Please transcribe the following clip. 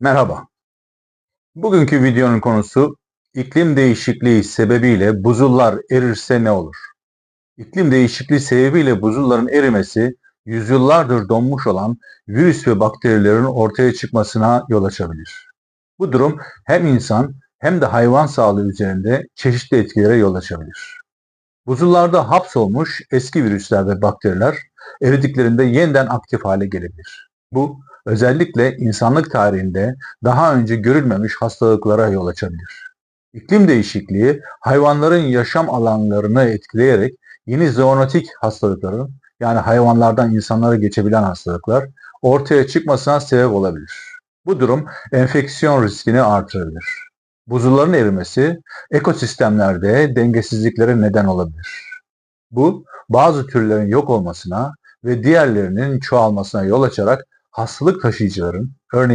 Merhaba. Bugünkü videonun konusu iklim değişikliği sebebiyle buzullar erirse ne olur? İklim değişikliği sebebiyle buzulların erimesi yüzyıllardır donmuş olan virüs ve bakterilerin ortaya çıkmasına yol açabilir. Bu durum hem insan hem de hayvan sağlığı üzerinde çeşitli etkilere yol açabilir. Buzullarda hapsolmuş eski virüsler ve bakteriler eridiklerinde yeniden aktif hale gelebilir. Bu özellikle insanlık tarihinde daha önce görülmemiş hastalıklara yol açabilir. İklim değişikliği hayvanların yaşam alanlarını etkileyerek yeni zoonotik hastalıkların yani hayvanlardan insanlara geçebilen hastalıklar ortaya çıkmasına sebep olabilir. Bu durum enfeksiyon riskini artırabilir. Buzulların erimesi ekosistemlerde dengesizliklere neden olabilir. Bu bazı türlerin yok olmasına ve diğerlerinin çoğalmasına yol açarak hastalık taşıyıcıların, örneğin